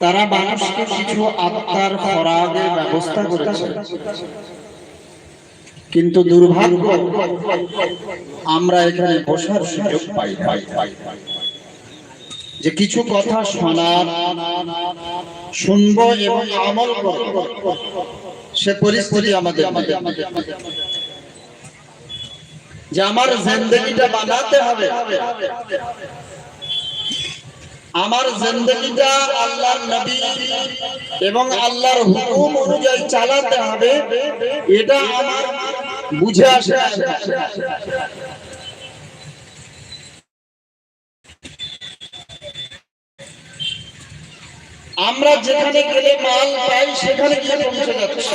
তারা মানুষকে কিছু আত্মার ফরাগের ব্যবস্থা করেছে। কিন্তু দুর্ভাগ্য, আমরা এখানে বসার সুযোগ পাই। যে কিছু কথা শোনার, শুনব এবং আমল সে পরিস্থিতি আমাদের যে আমার জিন্দগিটা বানাতে হবে আমার জিন্দগিটা আল্লাহর নবী এবং আল্লাহর হুকুম অনুযায়ী চালাতে হবে, এটা আমার বুঝে আসে আমরা যেখানে গেলে মাল পাই, সেখানে গিয়ে পৌঁছে যাচ্ছে।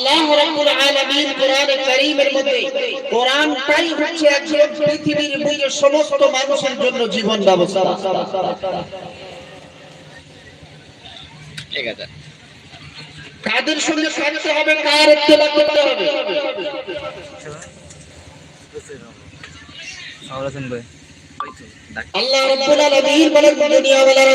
আল্লাহ রাব্বুল আলামিন কোরআনে কারীমের মধ্যে কোরআনটাই হচ্ছে একজন পৃথিবীর সমস্ত মানুষের জন্য জীবন ব্যবস্থা। ঠিক আছে। কাদের সঙ্গে থাকতে হবে কার ইত্তেবা করতে হবে? আল্লাহ রাব্বুল আলামিন বলেন দুনিয়া ওয়ালারা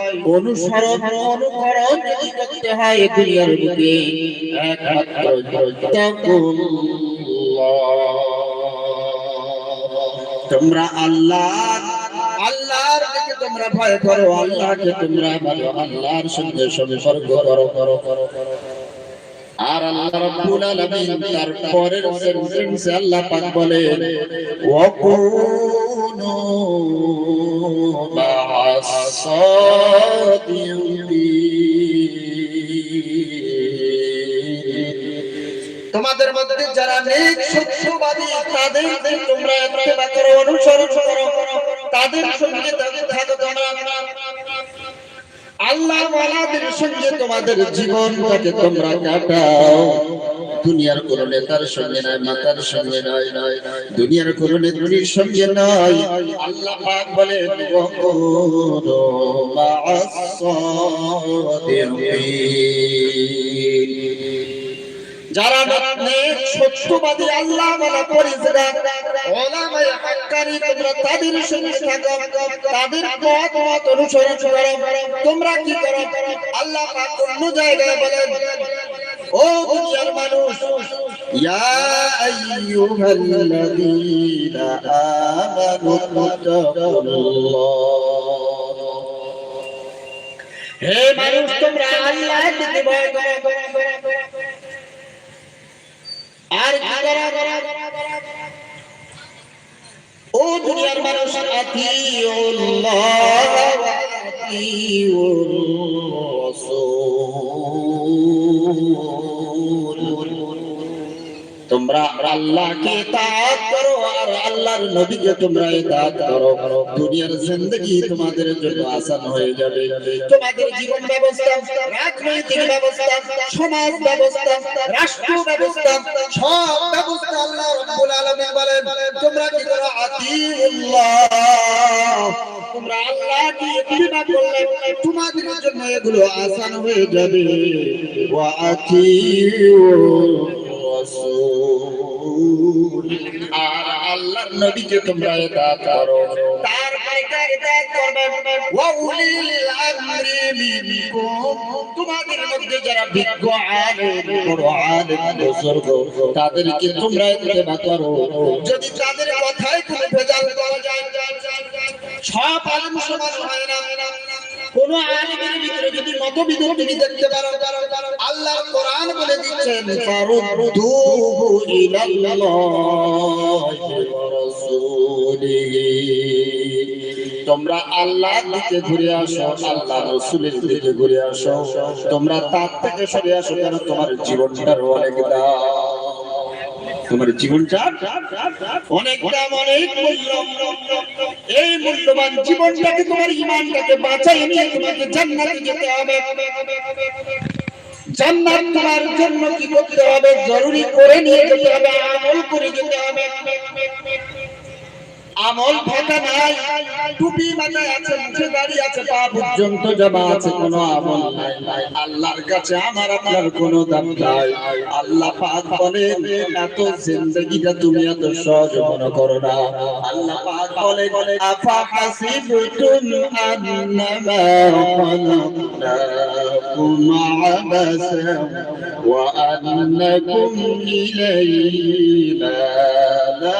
অনুসরণ করতে হয় তোমরা আল্লাহ তোমরা ভয় করো, আল্লাহকে তোমরা আল্লাহর করো করো করো আর আল্লাহ তোমাদের মধ্যে যারা নেক, সত্যবাদী তাদের তোমরা ইত্তেবা করো অনুসরণ করো। তাদের সঙ্গে তাদের থাকো তোমরা। আল্লাহ ওয়ালাদের সঙ্গে তোমাদের জীবনটাকে তোমরা কাটাও। দুনিয়ার কোন নেতার সঙ্গে নয় মাতার সঙ্গে নয় নয় দুনিয়ার কোন নেত্রীর সঙ্গে নয় আল্লাহ পাক বলে যারা সত্যবাদী আল্লাহ বলা পরিচয় ওলামায়ে হাক্কানি তোমরা তাদের সঙ্গে থাকো, তাদের কি করো? আল্লাহ অন্য জায়গায় বলেন ও দুনিয়ার মানুষ ইয়া আইয়ুহাল্লাযীনা আমানু হে মানুষ তোমরা আল্লাহর দিকে তোমরা আল্লাহকে ইতাআত করো আর আল্লাহর নবীকে তোমরা ইতাআত করো। দুনিয়ার জিন্দেগি তোমাদের জন্য আসান হয়ে যাবে। তোমাদের জীবন ব্যবস্থা, রাজনৈতিক ব্যবস্থা, সমাজ ব্যবস্থা, রাষ্ট্র ব্যবস্থা, সব ব্যবস্থা আল্লাহ রাব্বুল আলামিন বলেন। তোমরা কি করো? আতিউল্লাহ। তোমরা আল্লাহকে ইত্তিবা করলে তোমাদের জন্য এগুলো আসান হয়ে যাবে। ওয়া আতিউর রাসূল। আল্লাহর নবীকে তোমরা ইতাআত করো। তার বাইরে ইতাআত করো করবে। ওয়া উলিল আমরি তোমাদের মধ্যে যারা বিজ্ঞ আলেম, বড় আলেম, বুজুর্গ, তাদেরকে তোমরা করো। যদি তাদের কথায় কোনো ভেজাল যায়, সব আলেম সমান হয় না। কোন আলেমের ভিতরে যদি মতবিদ তুমি দেখতে পারো, আল্লাহর কোরআন বলে দিচ্ছেন তোমরা আল্লাহর দিকে ঘুরে আসো আল্লাহ রসুলের দিকে ঘুরে আসো। তোমরা তার থেকে সরে আসো কেন? তোমার জীবনটার অনেক তোমার জীবনটা অনেক দাম, অনেক এই মূল্যবান জীবনটাকে তোমার ইমানটাকে বাঁচাই নিয়ে তোমাকে জান্নাতে যেতে হবে। জান্নাত তোমার জন্য কি করতে হবে? জরুরি করে নিয়ে যেতে হবে, আমল করে যেতে হবে। আমল ফাঁকা নাই। টুপি মাথায় আছে মুখে দাঁড়িয়ে আছে, পা পর্যন্ত জমা আছে, কোনো আমল নাই আল্লাহর কাছে আমার, আপনার কোনো দাম নাই। আল্লাহ পাক বলেন, এত জিন্দগিটা তুমি এত সহজ মনে করো না। আল্লাহ পাক বলেন, আফা হাসিবতুম আন্নামা খালাকনাকুম আবাসা ওয়া আন্নাকুম ইলাইনা লা